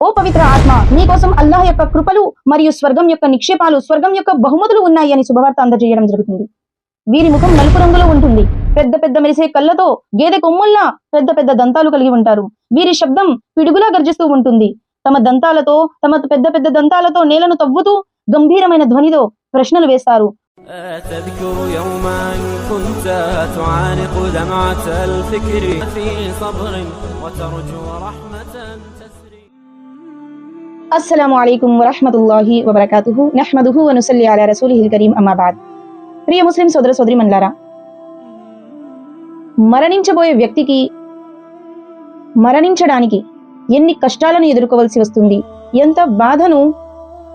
ఓ పవిత్ర ఆత్మ నీకోసం అల్లాహ్ యొక్క కృపలు మరియు స్వర్గం యొక్క నిక్షేపాలు స్వర్గం యొక్క బహుమతులు ఉన్నాయి అని శుభవార్త అందజేయడం జరుగుతుంది వీరి ముఖం నలుపు రంగులో ఉంటుంది పెద్ద పెద్ద మెరిసే కళ్ళతో గేదె కొమ్ముల్లా పెద్ద పెద్ద దంతాలు కలిగి ఉంటారు వీరి శబ్దం పిడుగులా గర్జిస్తూ ఉంటుంది తమ దంతాలతో తమ పెద్ద పెద్ద దంతాలతో నేలను తవ్వుతూ గంభీరమైన ధ్వనితో ప్రశ్నలు వేస్తారు أتذكر يوما كنت تعانق دمعة الفكر في صبر وترجو رحمة అస్సలం అయికం వరహమతుల్లాహి వబర్కాతుహు నెహ్మదుహు అనుసల్లి అలా రసూలిహిల్ కరీం అమ్మాబాద్ ప్రియ ముస్లిం సోదర సోదరి మన్లారా మరణించబోయే వ్యక్తికి మరణించడానికి ఎన్ని కష్టాలను ఎదుర్కోవలసి వస్తుంది ఎంత బాధను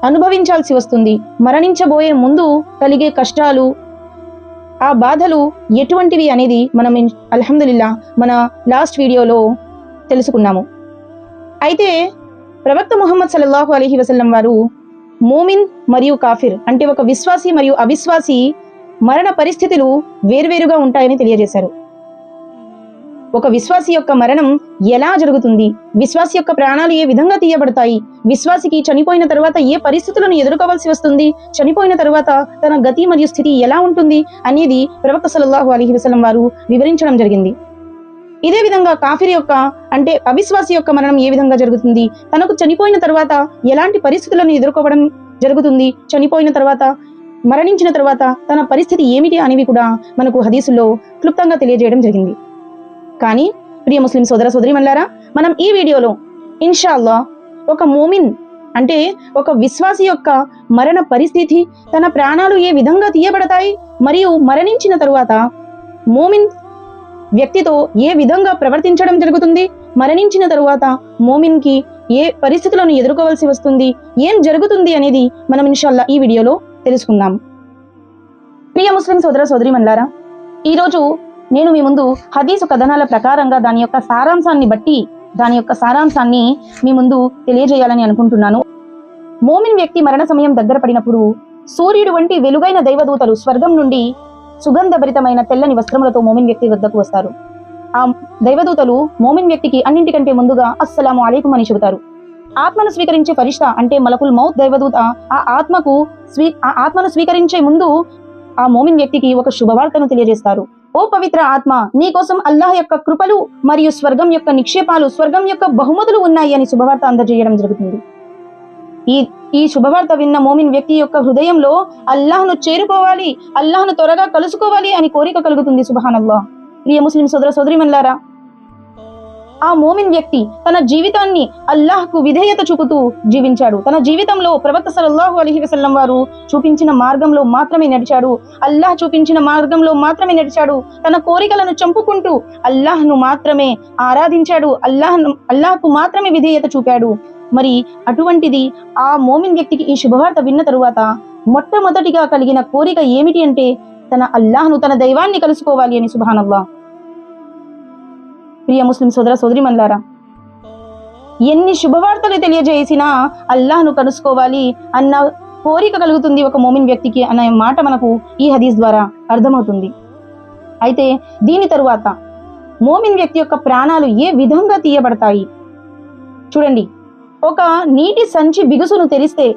అనుభవించాల్సి వస్తుంది మరణించబోయే ముందు కలిగే కష్టాలు ఆ బాధలు ఎటువంటివి అనేది మనం అల్హమ్దుల్లా మన లాస్ట్ వీడియోలో తెలుసుకున్నాము. అయితే ప్రవక్త ముహమ్మద్ సల్లాహు అలీహి వసల్లం వారు మోమిన్ మరియు కాఫిర్ అంటే ఒక విశ్వాసి మరియు అవిశ్వాసి మరణ పరిస్థితులు వేర్వేరుగా ఉంటాయని తెలియజేశారు. ఒక విశ్వాసి యొక్క మరణం ఎలా జరుగుతుంది? విశ్వాసి యొక్క ప్రాణాలు ఏ విధంగా తీయబడతాయి? విశ్వాసికి చనిపోయిన తర్వాత ఏ పరిస్థితులను ఎదుర్కోవాల్సి వస్తుంది? చనిపోయిన తర్వాత తన గతి మరియు స్థితి ఎలా ఉంటుంది? అనేది ప్రవక్త సల్లాహు అలీహి వసలం వారు వివరించడం జరిగింది. ఇదే విధంగా కాఫిర్ యొక్క అంటే అవిశ్వాసి యొక్క మరణం ఏ విధంగా జరుగుతుంది? తనకు చనిపోయిన తర్వాత ఎలాంటి పరిస్థితులను ఎదుర్కోవడం జరుగుతుంది? చనిపోయిన తర్వాత మరణించిన తర్వాత తన పరిస్థితి ఏమిటి అనేవి కూడా మనకు హదీసుల్లో క్లుప్తంగా తెలియజేయడం జరిగింది. కానీ ప్రియ ముస్లిం సోదర సోదరి మల్లారా మనం ఈ వీడియోలో ఇన్షాల్లా ఒక మోమిన్ అంటే ఒక విశ్వాసి యొక్క మరణ పరిస్థితి తన ప్రాణాలు ఏ విధంగా తీయబడతాయి మరియు మరణించిన తరువాత మోమిన్ వ్యక్తితో ఏ విధంగా ప్రవర్తించడం జరుగుతుంది? మరణించిన తరువాత మోమిన్కి ఏ పరిస్థితులను ఎదుర్కోవాల్సి వస్తుంది? ఏం జరుగుతుంది అనేది మనం ఇన్షాల్లా ఈ వీడియోలో తెలుసుకుందాం. ప్రియ ముస్లిం సోదర సోదరి మల్లారా ఈరోజు నేను మీ ముందు హదీసు కథనాల ప్రకారంగా దాని యొక్క సారాంశాన్ని బట్టి దాని యొక్క సారాంశాన్ని మీ ముందు తెలియజేయాలని అనుకుంటున్నాను. మోమిన్ వ్యక్తి మరణ సమయం దగ్గర పడినప్పుడు సూర్యుడు వంటి వెలుగైన దైవదూతలు స్వర్గం నుండి సుగంధభరితమైన తెల్లని వస్త్రములతో మోమిన్ వ్యక్తి వద్దకు వస్తారు. ఆ దైవదూతలు మోమిన్ వ్యక్తికి అన్నింటికంటే ముందుగా అస్సలాము అలైకుం అని చెబుతారు. ఆత్మను స్వీకరించే ఫరిష్ట అంటే మలకుల్ మౌత్ దైవదూత ఆ ఆత్మకు స్వీ ఆ ఆత్మను స్వీకరించే ముందు ఆ మోమిన్ వ్యక్తికి ఒక శుభవార్తను తెలియజేస్తారు. ఓ పవిత్ర ఆత్మ నీకోసం అల్లాహ్ యొక్క కృపలు మరియు స్వర్గం యొక్క నిక్షేపాలు స్వర్గం యొక్క బహుమతులు ఉన్నాయి అని శుభవార్త అందజేయడం జరుగుతుంది. ఈ ఈ శుభవార్త విన్న మోమిన్ వ్యక్తి యొక్క హృదయంలో అల్లాహ్ను చేరుకోవాలి అల్లాహ్ను త్వరగా కలుసుకోవాలి అని కోరిక కలుగుతుంది సుబహానల్లాహ్ ప్రియ ముస్లిం సోదర సోదరిమల్లారా ఆ మోమిన్ వ్యక్తి తన జీవితాన్ని అల్లాహ్కు విధేయత చూపుతూ జీవించాడు. తన జీవితంలో ప్రవక్త సలల్లాహు అలహి వసల్లం వారు చూపించిన మార్గంలో మాత్రమే నడిచాడు. అల్లాహ్ చూపించిన మార్గంలో మాత్రమే నడిచాడు. తన కోరికలను చంపుకుంటూ అల్లాహ్ను మాత్రమే ఆరాధించాడు. అల్లాహ్ను అల్లాహ్కు మాత్రమే విధేయత చూపాడు. మరి అటువంటిది ఆ మోమిన్ వ్యక్తికి ఈ శుభవార్త విన్న తరువాత మొట్టమొదటిగా కలిగిన కోరిక ఏమిటి అంటే తన అల్లాహ్ను తన దైవాన్ని కలుసుకోవాలి అని సుభానల్లా. ప్రియ ముస్లిం సోదర సోదరి మల్లారా ఎన్ని శుభవార్తలు తెలియజేసినా అల్లాహ్ను కలుసుకోవాలి అన్న కోరిక కలుగుతుంది ఒక మోమిన్ వ్యక్తికి అనే మాట మనకు ఈ హదీస్ ద్వారా అర్థమవుతుంది. అయితే దీని తరువాత మోమిన్ వ్యక్తి యొక్క ప్రాణాలు ఏ విధంగా తీయబడతాయి? చూడండి ఒక నీటి సంచి బిగుసును తెరిస్తే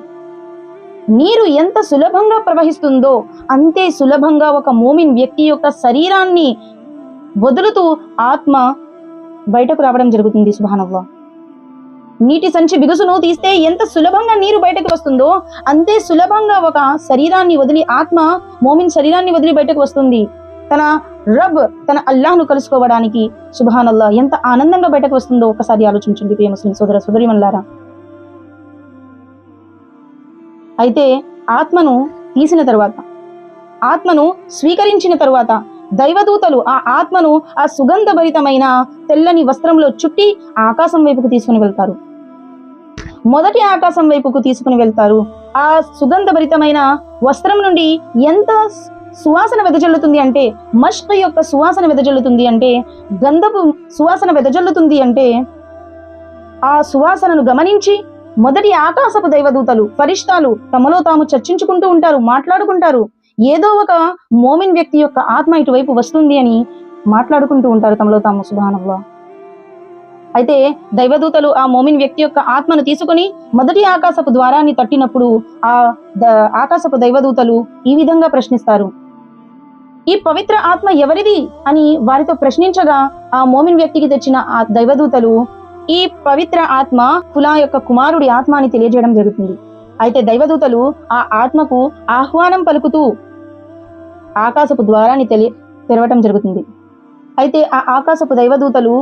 నీరు ఎంత సులభంగా ప్రవహిస్తుందో అంతే సులభంగా ఒక మోమిన్ వ్యక్తి యొక్క శరీరాన్ని వదులుతూ ఆత్మ బయటకు రావడం జరుగుతుంది సుభానవ్వ నీటి సంచి బిగుసును తీస్తే ఎంత సులభంగా నీరు బయటకు వస్తుందో అంతే సులభంగా ఒక శరీరాన్ని వదిలి ఆత్మ మోమిన్ శరీరాన్ని వదిలి బయటకు వస్తుంది. తన రబ్ తన అల్లాహ్ను కలుసుకోవడానికి సుభానల్లా ఎంత ఆనందంగా బయటకు వస్తుందో ఒకసారి ఆలోచించండి ప్రియ ముస్లిం సోదర మల్లారా అయితే ఆత్మను తీసిన తర్వాత ఆత్మను స్వీకరించిన తరువాత దైవదూతలు ఆ ఆత్మను ఆ సుగంధభరితమైన తెల్లని వస్త్రంలో చుట్టి ఆకాశం వైపుకు తీసుకుని వెళ్తారు. మొదటి ఆకాశం వైపుకు తీసుకుని వెళ్తారు. ఆ సుగంధభరితమైన వస్త్రం నుండి ఎంత సువాసన వెదజల్లుతుంది అంటే మష్క యొక్క సువాసన వెదజల్లుతుంది అంటే గంధపు సువాసన వెదజల్లుతుంది అంటే ఆ సువాసనను గమనించి మొదటి ఆకాశపు దైవదూతలు ఫరిష్టాలు తమలో తాము చర్చించుకుంటూ ఉంటారు మాట్లాడుకుంటారు. ఏదో ఒక మోమిన్ వ్యక్తి యొక్క ఆత్మ ఇటువైపు వస్తుంది అని మాట్లాడుకుంటూ ఉంటారు తమలో తాము సుభానంలో అయితే దైవదూతలు ఆ మోమిన్ వ్యక్తి యొక్క ఆత్మను తీసుకొని మొదటి ఆకాశపు ద్వారాన్ని తట్టినప్పుడు ఆ ఆకాశపు దైవదూతలు ఈ విధంగా ప్రశ్నిస్తారు. ఈ పవిత్ర ఆత్మ ఎవరిది అని వారితో ప్రశ్నించగా ఆ మోమిన్ వ్యక్తికి తెచ్చిన ఆ దైవదూతలు ఈ పవిత్ర ఆత్మ కులా యొక్క కుమారుడి ఆత్మ అని తెలియజేయడం జరుగుతుంది. అయితే దైవదూతలు ఆ ఆత్మకు ఆహ్వానం పలుకుతూ ఆకాశపు ద్వారాన్ని తెలియ తెరవటం జరుగుతుంది. అయితే ఆ ఆకాశపు దైవదూతలు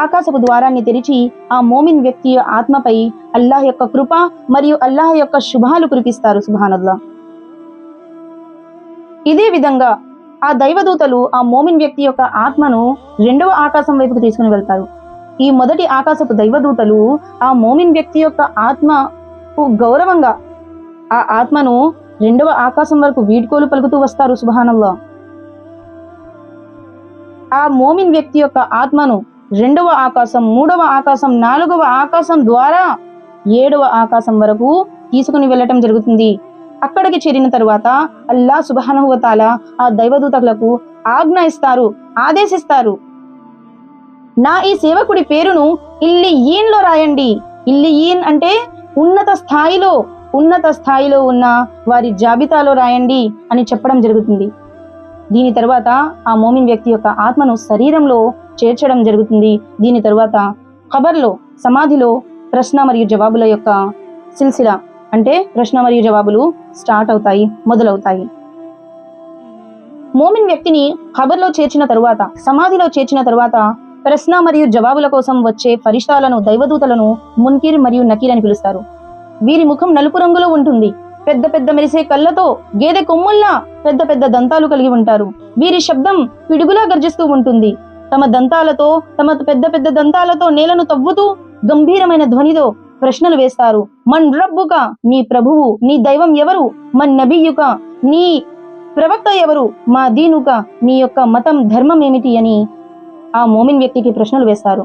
ఆకాశపు ద్వారాన్ని తెరిచి ఆ మోమిన్ వ్యక్తి ఆత్మపై అల్లాహ్ యొక్క కృప మరియు అల్లాహ్ యొక్క శుభాలు కురిపిస్తారు సుభానల్లా. ఇదే విధంగా ఆ దైవదూతలు ఆ మోమిన్ వ్యక్తి యొక్క ఆత్మను రెండవ ఆకాశం వైపుకు తీసుకుని వెళ్తారు. ఈ మొదటి ఆకాశపు దైవదూతలు ఆ మోమిన్ వ్యక్తి యొక్క ఆత్మకు గౌరవంగా ఆ ఆత్మను రెండవ ఆకాశం వరకు వీడ్కోలు పలుకుతూ వస్తారు సుభానల్లా. ఆ మోమిన్ వ్యక్తి యొక్క ఆత్మను రెండవ ఆకాశం మూడవ ఆకాశం నాలుగవ ఆకాశం ద్వారా ఏడవ ఆకాశం వరకు తీసుకుని వెళ్ళటం జరుగుతుంది. అక్కడికి చేరిన తరువాత అల్లా సుబహానహువతాల ఆ దైవదూతలకు ఆజ్ఞ ఇస్తారు ఆదేశిస్తారు. నా ఈ సేవకుడి పేరును ఇల్లియీన్లో రాయండి. ఇల్లియీన్ అంటే ఉన్నత స్థాయిలో ఉన్నత స్థాయిలో ఉన్న వారి జాబితాలో రాయండి అని చెప్పడం జరుగుతుంది. దీని తర్వాత ఆ మోమిన్ వ్యక్తి యొక్క ఆత్మను శరీరంలో చేర్చడం జరుగుతుంది. దీని తర్వాత ఖబర్లో సమాధిలో ప్రశ్న మరియు జవాబుల యొక్క సిల్సిల అంటే ప్రశ్న మరియు జవాబులు స్టార్ట్ అవుతాయి మొదలవుతాయి. మోమిన్ వ్యక్తిని ఖబర్లో చేర్చిన తరువాత సమాధిలో చేర్చిన తరువాత ప్రశ్న మరియు జవాబుల కోసం వచ్చే ఫరిష్టాలను దైవదూతలను మున్కిర్ మరియు నకీర్ అని పిలుస్తారు. వీరి ముఖం నలుపు రంగులో ఉంటుంది. పెద్ద పెద్ద మెరిసే కళ్ళతో గేదె కొమ్ముల్లా పెద్ద పెద్ద దంతాలు కలిగి ఉంటారు. వీరి శబ్దం పిడుగులా గర్జిస్తూ ఉంటుంది. తమ దంతాలతో తమ పెద్ద పెద్ద దంతాలతో నేలను తవ్వుతూ గంభీరమైన ధ్వనితో ప్రశ్నలు వేస్తారు. మన్ రబ్బుక నీ ప్రభువు నీ దైవం ఎవరు? మన్ నబియుక నీ ప్రవక్త ఎవరు? మా దీనుక నీ యొక్క మతం ధర్మం ఏమిటి అని ఆ మోమిన్ వ్యక్తికి ప్రశ్నలు వేస్తారు.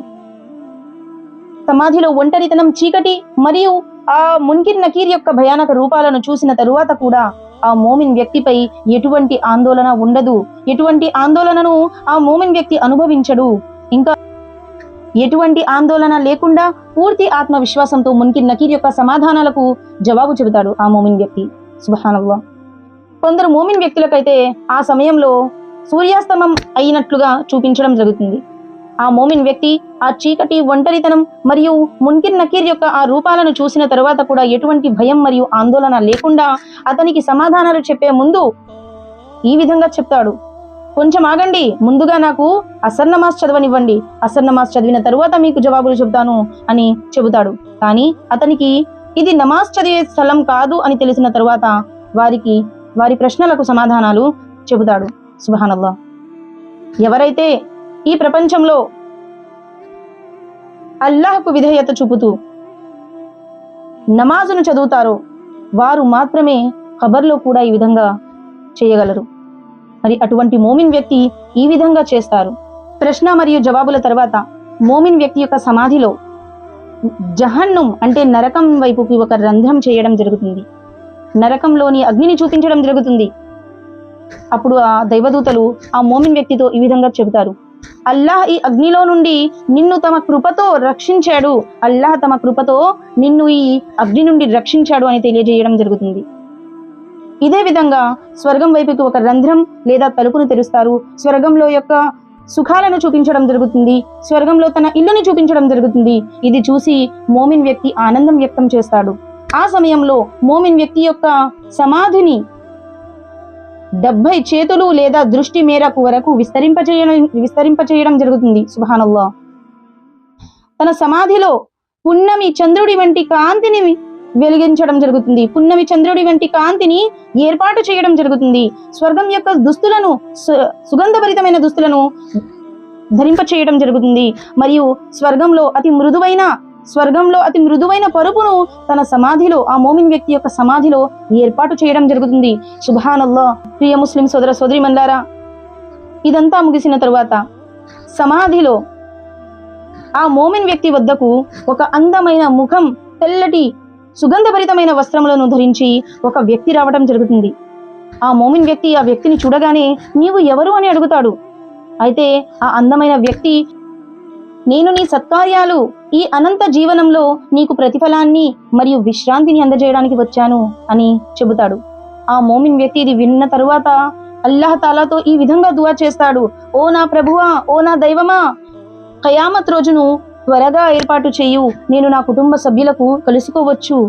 సమాధిలో ఒంటరితనం చీకటి మరియు ఆ మున్కిర్ నకీర్ యొక్క భయానక రూపాలను చూసిన తరువాత కూడా ఆ మోమిన్ వ్యక్తిపై ఎటువంటి ఆందోళన ఉండదు. ఎటువంటి ఆందోళనను ఆ మోమిన్ వ్యక్తి అనుభవించడు. ఇంకా ఎటువంటి ఆందోళన లేకుండా పూర్తి ఆత్మవిశ్వాసంతో మున్కిర్ నకీర్ యొక్క సమాధానాలకు జవాబు చెబుతాడు ఆ మోమిన్ వ్యక్తి. సుభానల్లా. కొందరు మోమిన్ వ్యక్తులకైతే ఆ సమయంలో సూర్యాస్తమం అయినట్లుగా చూపించడం జరుగుతుంది. ఆ మోమిన్ వ్యక్తి ఆ చీకటి ఒంటరితనం మరియు మున్కిర్ నకీర్ యొక్క ఆ రూపాలను చూసిన తర్వాత కూడా ఎటువంటి భయం మరియు ఆందోళన లేకుండా అతనికి సమాధానాలు చెప్పే ముందు ఈ విధంగా చెప్తాడు. కొంచెం ఆగండి ముందుగా నాకు అసర్నమాస్ చదవనివ్వండి. అసర్నమాస్ చదివిన తరువాత మీకు జవాబులు చెబుతాను అని చెబుతాడు. కానీ అతనికి ఇది నమాజ్ చదివే స్థలం కాదు అని తెలిసిన తరువాత వారికి వారి ప్రశ్నలకు సమాధానాలు చెబుతాడు. సుభానల్లా. ఎవరైతే ఈ ప్రపంచంలో అల్లాహకు విధేయత చూపుతూ నమాజును చదువుతారో వారు మాత్రమే ఖబర్లో కూడా ఈ విధంగా చేయగలరు. మరి అటువంటి మోమిన్ వ్యక్తి ఈ విధంగా చేస్తారు. ప్రశ్న మరియు జవాబుల తర్వాత మోమిన్ వ్యక్తి యొక్క సమాధిలో జహన్నుం అంటే నరకం వైపుకి ఒక రంధ్రం చేయడం జరుగుతుంది. నరకంలోని అగ్నిని చూపించడం జరుగుతుంది. అప్పుడు ఆ దైవదూతలు ఆ మోమిన్ వ్యక్తితో ఈ విధంగా చెబుతారు. అల్లాహ్ ఈ అగ్నిలో నుండి నిన్ను తమ కృపతో రక్షించాడు. అల్లాహ్ తమ కృపతో నిన్ను ఈ అగ్ని నుండి రక్షించాడు అని తెలియజేయడం జరుగుతుంది. ఇదే విధంగా స్వర్గం వైపుకి ఒక రంధ్రం లేదా తలుపును తెరుస్తారు. స్వర్గంలో యొక్క సుఖాలను చూపించడం జరుగుతుంది. స్వర్గంలో తన ఇల్లుని చూపించడం జరుగుతుంది. ఇది చూసి మోమిన్ వ్యక్తి ఆనందం వ్యక్తం చేస్తాడు. ఆ సమయంలో మోమిన్ వ్యక్తి యొక్క సమాధిని డెబ్బై చేతులు లేదా దృష్టి మేరకు వరకు విస్తరింపచేయడం విస్తరింపచేయడం జరుగుతుంది. సుభానల్లా. తన సమాధిలో పున్నమి చంద్రుడి వంటి కాంతిని వెలిగించడం జరుగుతుంది. పున్నమి చంద్రుడి వంటి కాంతిని ఏర్పాటు చేయడం జరుగుతుంది. స్వర్గం యొక్క దుస్తులను సు- సుగంధభరితమైన దుస్తులను ధరింప చేయడం జరుగుతుంది. మరియు స్వర్గంలో అతి మృదువైన స్వర్గంలో అతి మృదువైన పరుపును తన సమాధిలో ఆ మోమిన్ వ్యక్తి యొక్క సమాధిలో ఏర్పాటు చేయడం జరుగుతుంది. సుభానల్లా ప్రియ ముస్లిం సోదర సోదరి మల్లారా ఇదంతా ముగిసిన తరువాత సమాధిలో ఆ మోమిన్ వ్యక్తి వద్దకు ఒక అందమైన ముఖం తెల్లటి సుగంధభరితమైన వస్త్రములను ధరించి ఒక వ్యక్తి రావడం జరుగుతుంది. ఆ మోమిన్ వ్యక్తి ఆ వ్యక్తిని చూడగానే నీవు ఎవరు అని అడుగుతాడు? అయితే ఆ అందమైన వ్యక్తి నేను నీ సత్కార్యాలు ఈ అనంత జీవనంలో నీకు ప్రతిఫలాన్ని మరియు విశ్రాంతిని అందజేయడానికి వచ్చాను అని చెబుతాడు. ఆ మోమిన్ వ్యక్తి ఇది విన్న తరువాత అల్లాహ్ తాలాతో ఈ విధంగా దువా చేస్తాడు. ఓ నా ప్రభువా ఓ నా దైవమా ఖయామత్ రోజును త్వరగా ఏర్పాటు చేయు. నేను నా కుటుంబ సభ్యులకు కలుసుకోవచ్చు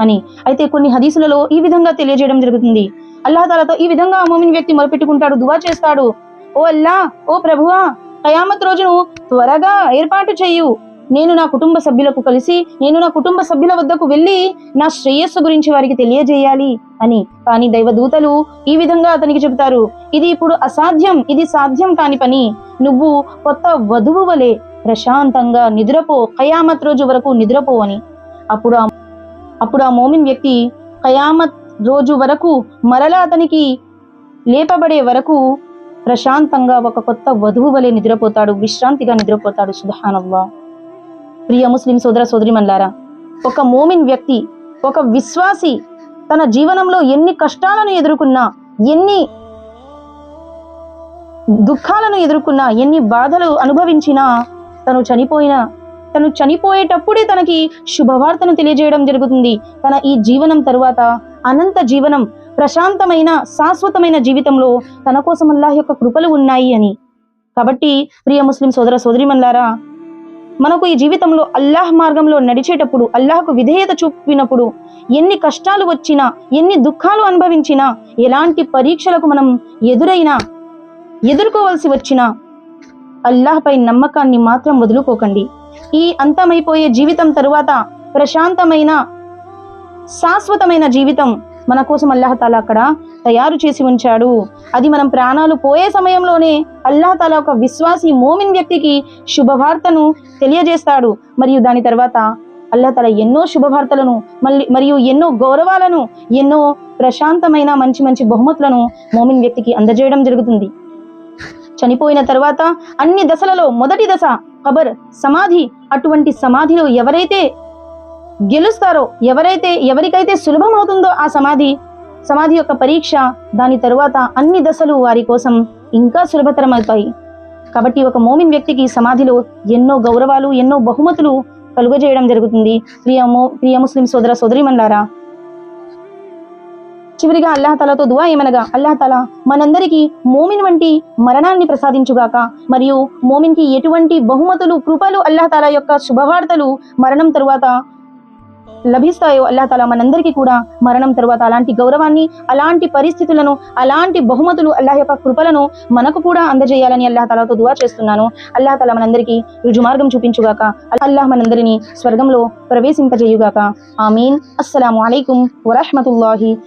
అని. అయితే కొన్ని హదీసులలో ఈ విధంగా తెలియజేయడం జరుగుతుంది. అల్లాహ్ తాలాతో ఈ విధంగా ఆ మోమిన్ వ్యక్తి మొరపెట్టుకుంటాడు దువా చేస్తాడు. ఓ అల్లా ఓ ప్రభువా ఖయామత్ రోజును త్వరగా ఏర్పాటు చేయు. నేను నా కుటుంబ సభ్యులకు కలిసి నేను నా కుటుంబ సభ్యుల వద్దకు వెళ్ళి నా శ్రేయస్సు గురించి వారికి తెలియజేయాలి అని. కానీ దైవదూతలు ఈ విధంగా అతనికి చెబుతారు ఇది ఇప్పుడు అసాధ్యం ఇది సాధ్యం కాని పని. నువ్వు కొత్త వధువు వలె ప్రశాంతంగా నిద్రపో ఖయామత్ రోజు వరకు నిద్రపో అని. అప్పుడు ఆ అప్పుడు ఆ మోమిన్ వ్యక్తి ఖయామత్ రోజు వరకు మరలా అతనికి లేపబడే వరకు ప్రశాంతంగా ఒక కొత్త వధువు వలె నిద్రపోతాడు విశ్రాంతిగా నిద్రపోతాడు. సుధానవ్వా ప్రియ ముస్లిం సోదర సోదరిమన్లారా ఒక మోమిన్ వ్యక్తి ఒక విశ్వాసి తన జీవనంలో ఎన్ని కష్టాలను ఎదుర్కొన్నా ఎన్ని దుఃఖాలను ఎదుర్కొన్నా ఎన్ని బాధలు అనుభవించినా తను చనిపోయిన తను చనిపోయేటప్పుడే తనకి శుభవార్తను తెలియజేయడం జరుగుతుంది. తన ఈ జీవనం తరువాత అనంత జీవనం ప్రశాంతమైన శాశ్వతమైన జీవితంలో తన కోసం అల్లాహ్ యొక్క కృపలు ఉన్నాయి అని. కాబట్టి ప్రియ ముస్లిం సోదర సోదరిమన్లారా మనకు ఈ జీవితంలో అల్లాహ్ మార్గంలో నడిచేటప్పుడు అల్లాహ్కు విధేయత చూపినప్పుడు ఎన్ని కష్టాలు వచ్చినా ఎన్ని దుఃఖాలు అనుభవించినా ఎలాంటి పరీక్షలకు మనం ఎదురైనా ఎదుర్కోవాల్సి వచ్చినా అల్లాహ్పై నమ్మకాన్ని మాత్రం వదులుకోకండి. ఈ అంతమైపోయే జీవితం తరువాత ప్రశాంతమైన శాశ్వతమైన జీవితం మన కోసం అల్లాహ్ అక్కడ తయారు చేసి ఉంచాడు. అది మనం ప్రాణాలు పోయే సమయంలోనే అల్లాహ్ ఒక విశ్వాసి మోమిన్ వ్యక్తికి శుభవార్తను తెలియజేస్తాడు. మరియు దాని తర్వాత అల్లాహతాల ఎన్నో శుభవార్తలను మళ్ళీ మరియు ఎన్నో గౌరవాలను ఎన్నో ప్రశాంతమైన మంచి మంచి బహుమతులను మోమిన్ వ్యక్తికి అందజేయడం జరుగుతుంది. చనిపోయిన తర్వాత అన్ని దశలలో మొదటి దశ కబర్ సమాధి. అటువంటి సమాధిలో ఎవరైతే గెలుస్తారో ఎవరైతే ఎవరికైతే సులభం అవుతుందో ఆ సమాధి సమాధి యొక్క పరీక్ష దాని తరువాత అన్ని దశలు వారి కోసం ఇంకా సులభతరం అవుతాయి కాబట్టి ఒక మోమిన్ వ్యక్తికి సమాధిలో ఎన్నో గౌరవాలు ఎన్నో బహుమతులు కలుగజేయడం జరుగుతుంది. ప్రియ మో ప్రియ ముస్లిం సోదర సోదరిమన్లారా చివరిగా అల్లాహ్ తాలాతో దువా ఏమనగా అల్లాహ్ తాలా మనందరికీ మోమిన్ వంటి మరణాన్ని ప్రసాదించుగాక మరియు మోమిన్కి ఎటువంటి బహుమతులు కృపలు అల్లాహ్ తాలా యొక్క శుభవార్తలు మరణం తరువాత లభిస్తాయో అల్లా తాలా మనందరికీ కూడా మరణం తరువాత అలాంటి గౌరవాన్ని అలాంటి పరిస్థితులను అలాంటి బహుమతులు అల్లాహ్ యొక్క కృపలను మనకు కూడా అందజేయాలని అల్లాహ్ తాలాతో దువా చేస్తున్నాను. అల్లాహ్ తాలా మనందరికీ రుజుమార్గం చూపించుగాక అల్లాహ్ మనందరినీ స్వర్గంలో ప్రవేశింపజేయుగాక. ఆమీన్. అస్సలాము అలైకుం వరహమతుల్లాహి